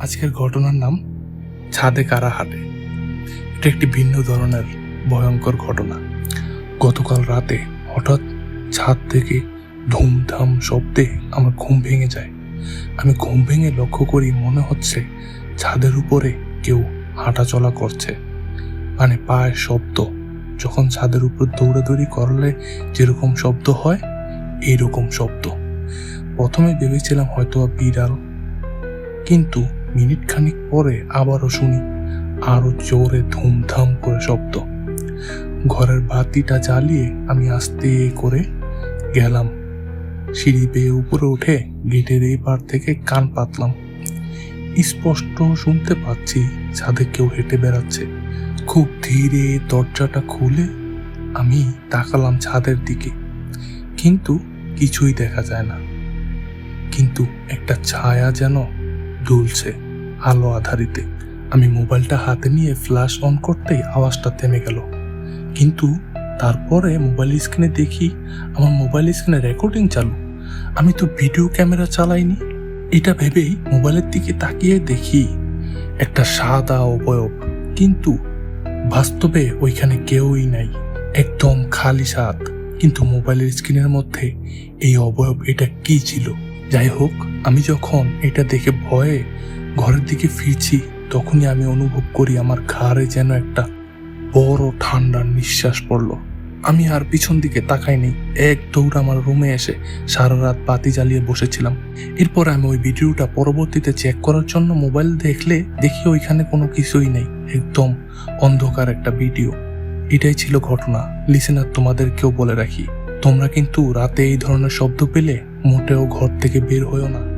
আজকের ঘটনার নাম ছাদে কারা হাঁটে এটা একটি ভিন্ন ধরনের ভয়ঙ্কর ঘটনা। গতকাল রাতে হঠাৎ ছাদ থেকে ধুমধাম শব্দে আমার ঘুম ভেঙে যায়। আমি ঘুম ভেঙে লক্ষ্য করি মনে হচ্ছে ছাদের উপরে কেউ হাঁটাচলা করছে। মানে পায়ের শব্দ। যখন ছাদের উপর দৌড়াদৌড়ি করলে যেরকম শব্দ হয়, এইরকম শব্দ। প্রথমে ভেবেছিলাম হয়তো বিড়াল। কিন্তু মিনিট খানিক পরে আবারও শুনি আরও জোরে ধুমধাম করে শব্দ। ঘরের বাতিটা জ্বালিয়ে আমি আস্তে করে গেলাম। সিঁড়ি বেয়ে উপরে উঠে গেটের এই পার থেকে কান পাতলাম। স্পষ্ট শুনতে পাচ্ছি ছাদে কেউ হেঁটে বেড়াচ্ছে। খুব ধীরে দরজাটা খুলে আমি তাকালাম ছাদের দিকে। কিন্তু কিছুই দেখা যায় না। কিন্তু একটা ছায়া যেন দুলছে। আলো আধারিতে। আমি মোবাইলটা হাতে নিয়ে ফ্ল্যাশ অন করতেই আওয়াজটা থেমে গেল। কিন্তু তারপরে মোবাইল স্ক্রিনে দেখি আমার মোবাইল স্ক্রিনে রেকর্ডিং চালু। আমি তো ভিডিও ক্যামেরা চালাইনি। এটা ভেবেই মোবাইলের দিকে তাকিয়ে দেখি একটা সাদা অবয়ব। কিন্তু বাস্তবে ওইখানে কেউই নাই। একদম খালি সাত কিন্তু মোবাইলের স্ক্রিনের মধ্যে এই অবয়ব এটা কি ছিল? যাই হোক, আমি যখন এটা দেখে ভয়ে ঘরের দিকে ফিরছি, তখনই আমি অনুভব করি আমার ঘাড়ে যেন একটা বড় ঠান্ডার নিঃশ্বাস পড়ল। আমি আর পিছন দিকে তাকাইনি। এক দৌড় আমার রুমে এসে সারা রাত বাতি জ্বালিয়ে বসেছিলাম। এরপর আমি ওই ভিডিওটা পরবর্তীতে চেক করার জন্য মোবাইল দেখলে দেখি ওইখানে কোনো কিছুই নেই। একদম অন্ধকার একটা ভিডিও। এটাই ছিল ঘটনা। লিসেনার, তোমাদেরকেও বলে রাখি, তোমরা কিন্তু রাতে এই ধরনের শব্দ পেলে মোটেও ঘর থেকে বের হয়েও না।